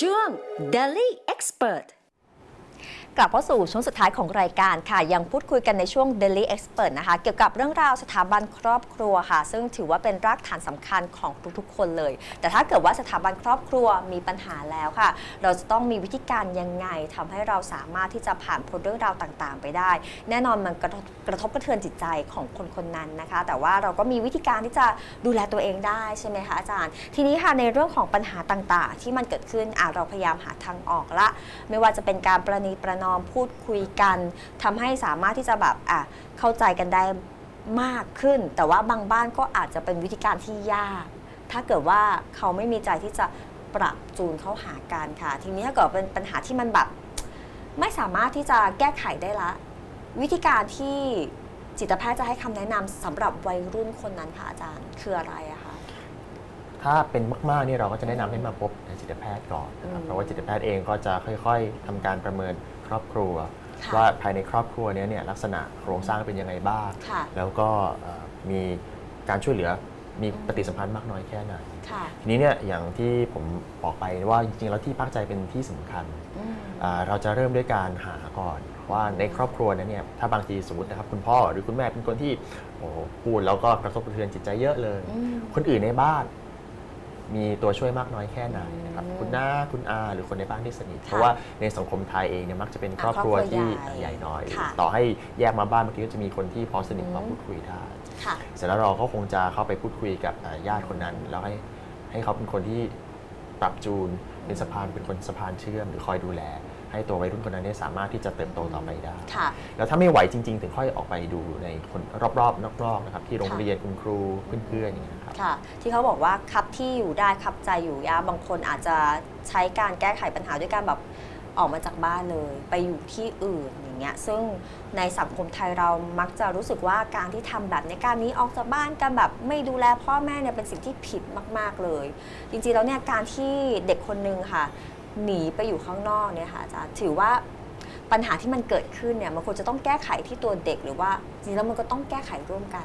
ช่วง Daily Expert. กลับเข้าสู่ช่วงสุดท้ายของรายการค่ะ ยังพูดคุยกันในช่วง Daily Expert นะคะ เกี่ยวกับเรื่องราวสถาบันครอบครัวค่ะ ซึ่งถือว่าเป็นรากฐานสำคัญของทุกๆ คนเลย แต่ถ้าเกิดว่าสถาบันครอบครัวมีปัญหาแล้วค่ะ เราจะต้องมีวิธีการยังไงทำให้เราสามารถที่จะผ่านพ้นเรื่องราวต่างๆ ไปได้ แน่นอนมันกระทบกระทบกระเทือนจิตใจของคนคนๆนั้นนะคะ แต่ว่าเราก็มีวิธีการที่จะดูแลตัวเองได้ใช่ไหมคะอาจารย์ ทีนี้ค่ะในเรื่องของปัญหาต่างๆ ที่มันเกิดขึ้นเราพยายามหาทางออกละ ไม่ว่าจะเป็นการประนีประนอมพูดคุยกันทำให้สามารถที่จะแบบอะเข้าใจกันได้มากขึ้น แต่ว่าบางบ้านก็อาจจะเป็นวิธีการที่ยาก ถ้าเกิดว่าเขาไม่มีใจที่จะปรับจูนเข้าหากันค่ะ ทีนี้ถ้าเกิดเป็นปัญหาที่มันแบบไม่สามารถที่จะแก้ไขได้ละ วิธีการที่จิตแพทย์จะให้คำแนะนำสำหรับวัยรุ่นคนนั้นค่ะอาจารย์คืออะไรอะคะถ้าเป็นมากๆนี่เราก็จะแนะนำให้มาพบจิตแพทย์ก่อนนะครับอืมเพราะว่าจิตแพทย์เองก็จะค่อย ๆทำการประเมิน ครอบครัว ค่ะว่าภายในครอบครัวเนี้เนี่ยลักษณะโครงสร้างเป็นยังไงบ้าง ค่ะ แล้วก็เอ่อมีการช่วยเหลือมีปฏิสัมพันธ์มากน้อยแค่ไหน ค่ะทีนี้เนี่ยอย่างที่ผมบอกไปว่าจริงๆแล้วที่พักใจเป็นที่สำคัญอืมอ่าเราจะเริ่มด้วยการหาก่อนว่าในครอบครัวนั้นเนี่ยถ้าบางทีสมมตินะครับคุณพ่อหรือคุณแม่เป็นคนที่โอ้โหพูดแล้วก็กระทบกระเทือนจิตใจเยอะเลย อืม คนอื่นในบ้าน มีตัวช่วยมากน้อยแค่ไหนนะครับอืมคุณน้าคุณอาหรือคนในบ้านที่สนิทค่ะเพราะว่าในสังคมไทยเองเนี่ยมักจะเป็นครอบครัวครอบครัวที่ใหญ่ใหญ่น้อยค่ะต่อให้แยกมาบ้านบางทีก็จะมีคนที่พอสนิทอืมมาพูดคุยได้ค่ะเสร็จแล้วเราก็คงจะเข้าไปพูดคุยกับอ่าญาติคนนั้นแล้วให้ให้เขาเป็นคนที่ปรับจูนเป็นสะพานเป็นคนสะพานเชื่อมหรือคอยดูแล ให้ตัววัยรุ่นคนนั้นเนี่ยสามารถที่จะเติบโตต่อไปได้ค่ะแล้วถ้าไม่ไหวจริง ๆ ถึงค่อยออกไปดูในคนรอบๆนอกๆนะครับที่โรงค่ะเรียนคุณครูเพื่อนๆอย่างเงี้ย ค่ะ ที่เขาบอกว่าคับที่อยู่ได้คับใจอยู่ยากบางคนอาจจะใช้การแก้ไขปัญหาด้วยการแบบออกมาจากบ้านเลย ไปอยู่ที่อื่นอย่างเงี้ยซึ่งในสังคมไทยเรามักจะรู้สึกว่าการที่ทำแบบในการนี้ออกจากบ้านกันแบบไม่ดูแลพ่อแม่เนี่ยเป็นสิ่งที่ผิดมาก ๆเลย จริงๆแล้วเนี่ยการที่เด็กคนนึงค่ะ หนีไปอยู่ข้างนอกเนี่ยค่ะอาจารย์ถือว่า ปัญหาที่มันเกิดขึ้นเนี่ยมันควรจะต้องแก้ไขที่ตัวเด็กหรือว่าจริงๆแล้วมันก็ต้องแก้ไขร่วมกัน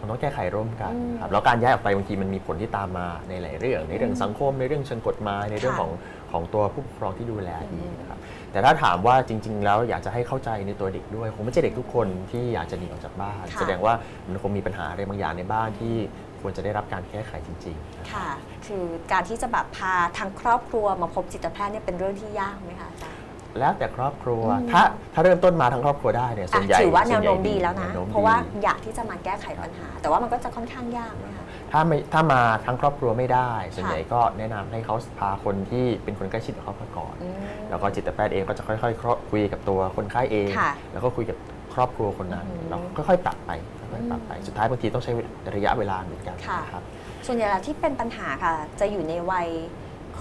มันต้องแก้ไขร่วมกันอืมครับแล้วการย้ายออกไปบางทีมันมีผลที่ตามมาในหลายเรื่อง ในเรื่องสังคมในเรื่องเชิงกฎหมายในเรื่องค่ะของของตัวผู้ปกครองที่ดูแลอืมอีกนะครับแต่ถ้าถามว่าจริง ๆ แล้วอยากจะให้เข้าใจในตัวเด็กด้วยคงไม่ใช่เด็กทุกคนที่อยากจะหนีออกจากบ้าน ค่ะ แสดงว่ามันคงมีปัญหาอะไรบางอย่างในบ้านที่ควรจะได้รับการแก้ไขจริงๆนะครับ ค่ะ คือการที่จะแบบพาทางครอบครัวมาพบจิตแพทย์เนี่ยเป็นเรื่องที่ยากไหมคะอาจารย์ แล้วแต่ครอบครัว อืม ถ้าถ้าเริ่มต้นมาทั้งครอบครัวได้เนี่ยส่วนใหญ่อะถือว่าแนส่วใหญ่โน้มดีแล้วนะแโมเพราะว่าดี อยากที่จะมาแก้ไขปัญหา แต่ว่ามันก็จะค่อนข้างยากไหมคะ ถ้าไม่ถ้ามาทั้งครอบครัวไม่ได้ ส่วนค่ะ ใหญ่ก็แนะนำให้เขาพาคนที่เป็นคนใกล้ชิดกับเขามาก่อน อืม แล้วก็จิตแพทย์เองก็จะค่อยๆครอบคุยกับตัวคนไข้เอง ค่ะแล้วก็คุยกับครอบครัวคนนั้นอืมแล้วค่อยๆปรับไปค่อยๆปรับไปสุดท้ายบางทีต้องใช้ระยะเวลาเหมือนกันค่ะ นะครับ ส่วนใหญ่แล้วที่เป็นปัญหาค่ะ จะอยู่ในวัย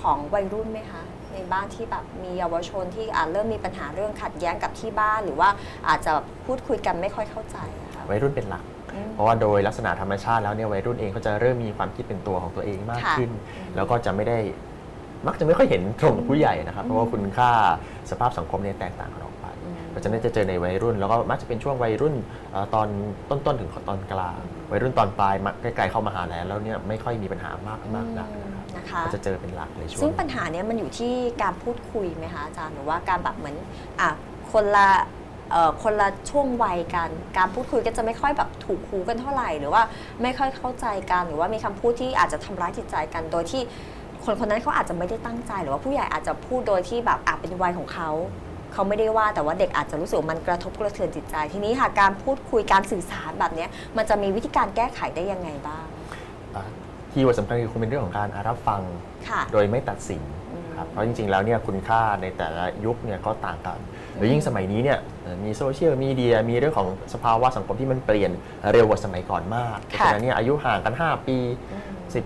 ของวัยรุ่นไหมคะ ในบ้านที่แบบมีเยาวชนที่อาจเริ่มมีปัญหาเรื่องขัดแย้งกับที่บ้าน หรือว่าอาจจะพูดคุยกันไม่ค่อยเข้าใจอะค่ะวัยรุ่นเป็นหลัก อืม เพราะว่าโดยลักษณะธรรมชาติแล้วเนี่ยวัยรุ่นเองก็จะเริ่มมีความคิดเป็นตัวของตัวเองมากค่ะขึ้น แล้วก็จะไม่ได้มักจะไม่ค่อยเห็นตรงกับผู้ใหญ่นะครับ เพราะว่าคุณค่าสภาพสังคมเนี่ยแตกต่างกันออกไปอืม เพราะฉะนั้นจะเจอในวัยรุ่น แล้วก็มักจะเป็นช่วงวัยรุ่นเอ่อตอนต้นๆถึงตอนกลาง วัยรุ่นตอนปลายมาใกล้ๆเข้ามหาลัยแล้วเนี่ยไม่ค่อยมีปัญหามากมากนักนะครับนะคะ ก็จะเจอเป็นหลักในช่วงซึ่งปัญหาเนี้ยมันอยู่ที่การพูดคุยไหมคะอาจารย์หรือว่าการแบบเหมือนอะคนละเอ่อคนละช่วงวัยกัน การพูดคุยก็จะไม่ค่อยแบบถูกหูกันเท่าไหร่ หรือว่าไม่ค่อยเข้าใจกันหรือว่ามีคำพูดที่อาจจะทำร้ายจิตใจกัน โดยที่คนคนนั้นเขาอาจจะไม่ได้ตั้งใจ หรือว่าผู้ใหญ่อาจจะพูดโดยที่แบบอาจเป็นวัยของเขา เขาไม่ได้ว่าแต่ว่าเด็กอาจจะรู้สึกว่ามันกระทบกระเทือนจิตใจ ทีนี้ค่ะการพูดคุยการสื่อสารแบบเนี้ยมันจะมีวิธีการแก้ไขได้ยังไงบ้างคีย์เวิร์ดสำคัญคือคงเป็นเรื่องของการรับฟังค่ะโดยไม่ตัดสินอืมครับเพราะจริงๆ แล้วเนี่ยคุณค่าในแต่ละยุคเนี่ยก็ต่างกันหรือยิ่งสมัยนี้เนี่ยเอ่อมีโซเชียลมีเดียมีเรื่องของสภาวะสังคมที่มันเปลี่ยนเร็วกว่าสมัยก่อนมากเพราะฉะนั้นเนี่ยอายุห่างกัน 5 ปีอืม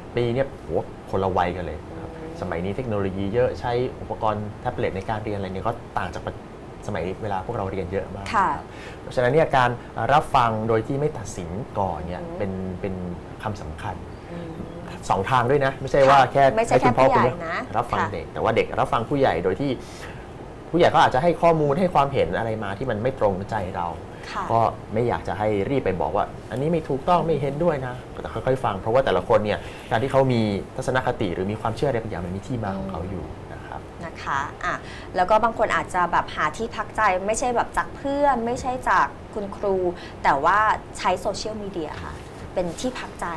10 ปีเนี่ยโหคนละวัยกันเลยครับ สมัยนี้เทคโนโลยีเยอะใช้อุปกรณ์แท็บเล็ตในการเรียนอะไรเนี่ยก็ต่างจากสมัยเวลาพวกเราเรียนเยอะมากค่ะครับเพราะฉะนั้นเนี่ยการรับฟังโดยที่ไม่ตัดสินก่อนเนี่ยอืมเป็นเป็นคำสำคัญอืมสองทางด้วยนะ ไม่ใช่ว่าแค่ไม่ใช่คุณพ่อแค่ผู้คุณใหญ่แม่นะรับฟังค่ะเด็ก แต่ว่าเด็กรับฟังผู้ใหญ่โดยที่ผู้ใหญ่ก็อาจจะให้ข้อมูลให้ความเห็นอะไรมาที่มันไม่ตรงใจเรา ค่ะ ก็ไม่อยากจะให้รีบไปบอกว่า อันนี้ไม่ถูกต้องไม่เห็นด้วยนะแต่ค่อยๆฟัง เพราะว่าแต่ละคนเนี่ยการที่เขามีทัศนคติหรือมีความเชื่ออะไรบางอย่างมันมีที่มาของเขาอยู่นะครับนะนะคะอะแล้วก็บางคนอาจจะแบบหาที่พักใจไม่ใช่แบบจากเพื่อน ไม่ใช่จากคุณครู แต่ว่าใช้โซเชียลมีเดียค่ะเป็นที่พักใจ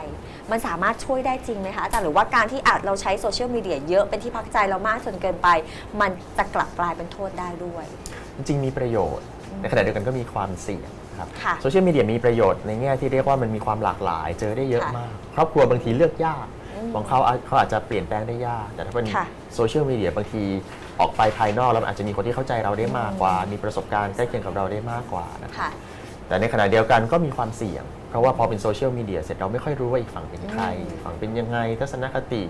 มันสามารถช่วยได้จริงไหมคะอาจารย์หรือว่าการที่อาจเราใช้โซเชียลมีเดียเยอะเป็นที่พักใจเรามากจนเกินไป มันจะกลับกลายเป็นโทษได้ด้วย จริงๆมีประโยชน์ ในขณะเดียวกันก็มีความเสี่ยงครับค่ะโซเชียลมีเดียมีประโยชน์ในแง่ที่เรียกว่ามันมีความหลากหลาย เจอได้เยอะค่ะมาก ครอบครัวบางทีเลือกยากอืมของเขาอาจเขาอาจจะเปลี่ยนแปลงได้ยาก แต่ถ้าเป็นค่ะโซเชียลมีเดียบางทีออกไปภายนอกแล้วมันอาจจะมีคนที่เข้าใจเราได้มากกว่า มีประสบการณ์ใกล้เคียงกับเราได้มากกว่านะครับค่ะแต่ในขณะเดียวกันก็มีความเสี่ยง เพราะว่าพอเป็นโซเชียลมีเดียเสร็จเราไม่ค่อยรู้ว่าอีกฝั่งเป็นใครอืมอีกฝั่งเป็นยังไง ทัศนคติ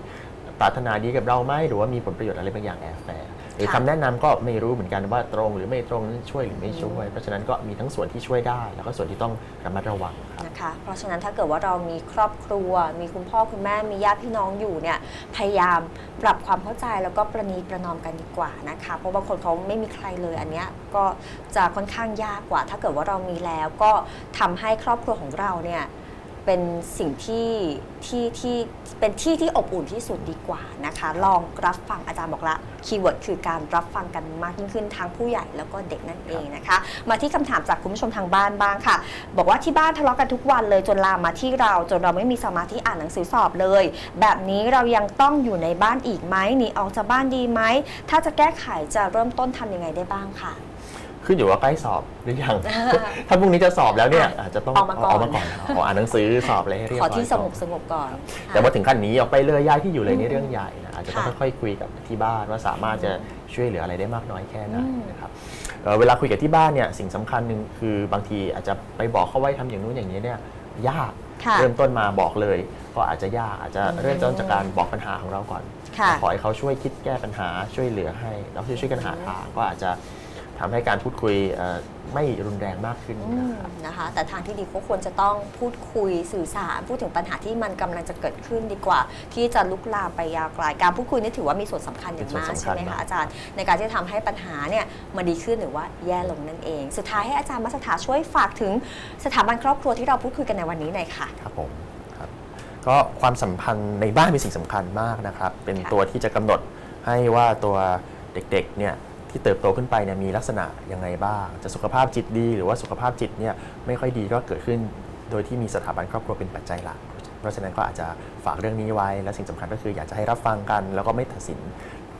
ปรารถนาดีกับเราไหมหรือว่ามีผลประโยชน์อะไรบางอย่างแอบแฝงห รือค่ะคำแนะนำก็ไม่รู้เหมือนกันว่าตรงหรือไม่ตรงนั้นช่วยหรือไม่ช่วย เพราะฉะนั้นก็มีทั้งส่วนที่ช่วยได้ แล้วก็ส่วนที่ต้องระมัดระวังครับนะคะเพราะฉะนั้นถ้าเกิดว่าเรามีครอบครัว มีคุณพ่อคุณแม่มีญาติพี่น้องอยู่เนี่ยพยายามปรับความเข้าใจแล้วก็ประนีประนอมกันดีกว่านะคะเพราะบางคนเขาไม่มีใครเลยอันเนี้ยก็จะค่อนข้างยากกว่า ถ้าเกิดว่าเรามีแล้วก็ทำให้ครอบครัวของเราเนี่ย เป็นสิ่งที่ที่ที่เป็นที่ที่อบอุ่นที่สุดดีกว่านะคะ ลองรับฟังอาจารย์บอกละคีย์เวิร์ดคือการรับฟังกันมากยิ่งขึ้นทั้งผู้ใหญ่แล้วก็เด็กนั่นเองนะคะ มาที่คำถามจากคุณผู้ชมทางบ้านบ้างค่ะ บอกว่าที่บ้านทะเลาะกันทุกวันเลยจนลามมาที่เราจนเราไม่มีสมาธิอ่านหนังสือสอบเลย แบบนี้เรายังต้องอยู่ในบ้านอีกไหมหนีออกจากบ้านดีไหมถ้าจะแก้ไขจะเริ่มต้นทำยังไงได้บ้างค่ะ ขึ้นอยู่ว่าใกล้สอบหรือยัง ถ้าพรุ่งนี้จะสอบแล้วเนี่ยอาจจะต้องออกมาก่อนออกมาก่อนขออ่านหนังสือสอบอะไรให้เรียบขร้ออยที่สงก่อบนสงบก่อน แต่ว่าถึงขั้นหนี้ออกไปเลยย้ายที่อยู่เลยอืมนี่เรื่องใหญ่นะอาจจะต้องค่ะค่อยๆคุยกับที่บ้านว่าสามารถจะช่วยเหลืออะไรได้มากน้อยแค่ไหนอืมนะครับเอ่อเวลาคุยกับที่บ้านเนี่ยสิ่งสำคัญหนึ่งคือบางทีอาจจะไปบอกเขาไว้ทำอย่างนู้นอย่างนี้เนี่ยยากค่ะเริ่มต้นมาบอกเลย ก็อาจจะยากอาจจะอืมเริ่มต้นจากการบอกปัญหาของเราก่อนค่ะขอให้เขาช่วยคิดแก้ปัญหาช่วยเหลือให้แล้วช่วยๆกันหาทางก็อาจจะ ทำให้การพูดคุยเอ่อไม่รุนแรงมากขึ้นอืมนะครับนะคะ แต่ทางที่ดีก็ควรจะต้องพูดคุยสื่อสาร พูดถึงปัญหาที่มันกำลังจะเกิดขึ้นดีกว่า ที่จะลุกลามไปยาวไกลการพูดคุยนี่ถือว่ามีส่วนสำคัญอย่างมากเป็นส่วนใช่สำคัญไหมมาคะกอาจารย์ในการที่จะทำให้ปัญหาเนี่ยมันดีขึ้นหรือว่าแย่ลงนั่นเอง สุดท้ายให้อาจารย์มัสถาช่วยฝากถึงสถาบันครอบครัวที่เราพูดคุยกันในวันนี้หน่อยค่ะครับผมครับก็ความสัมพันธ์ในบ้านเป็นสิ่งสำคัญมากนะครับ เป็นค่ะตัวที่จะกำหนดให้ว่าตัวเด็กๆเนี่ย ที่เติบโตขึ้นไปเนี่ยมีลักษณะยังไงบ้าง จะสุขภาพจิตดีหรือว่าสุขภาพจิตเนี่ยไม่ค่อยดีก็เกิดขึ้น โดยที่มีสถาบันครอบครัวเป็นปัจจัยหลัก เพราะฉะนั้นก็อาจจะฝากเรื่องนี้ไว้ และสิ่งสำคัญก็คืออยากจะให้รับฟังกัน แล้วก็ไม่ตัดสิน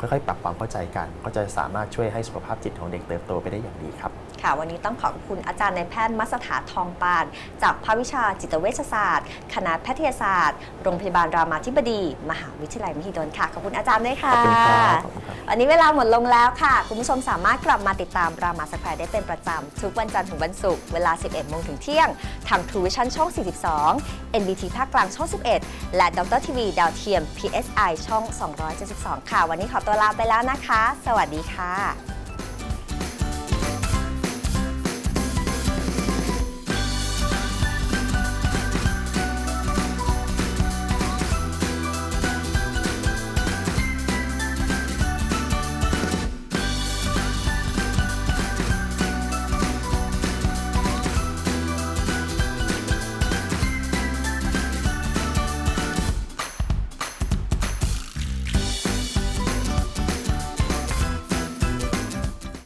ค่อยๆ ปรับความเข้าใจกัน ก็จะสามารถช่วยให้สุขภาพจิตของเด็กเติบโตไปได้อย่างดีครับ ค่ะ วันนี้ต้องขอบคุณอาจารย์ในายแพทย์มัสถาทองปาน จากภาควิชาจิตเวชศาสตร์ คณะแพทยศาสตร์ โรงพยาบาลรามาธิบดี มหาวิทยาลัยมหิดลค่ะ ขอบคุณอาจารย์ด้วยค่ะ ขอบคุณครับขอบคุณครับ วันนี้เวลาหมดลงแล้วค่ะ คุณผู้ชมสามารถกลับมาติดตามรามาสแควร์ได้เป็นประจำ ทุกวันจันทร์ถึงวันศุกร์เวลา 11โมงถึงเที่ยง ทาง True Vision ช่อง 42 NBT ภาคกลางช่อง 11 และดรทีวีดาวเทียม PSI ช่อง 272 ค่ะ วันนี้ขอตัวลาไปแล้วนะคะ สวัสดีค่ะ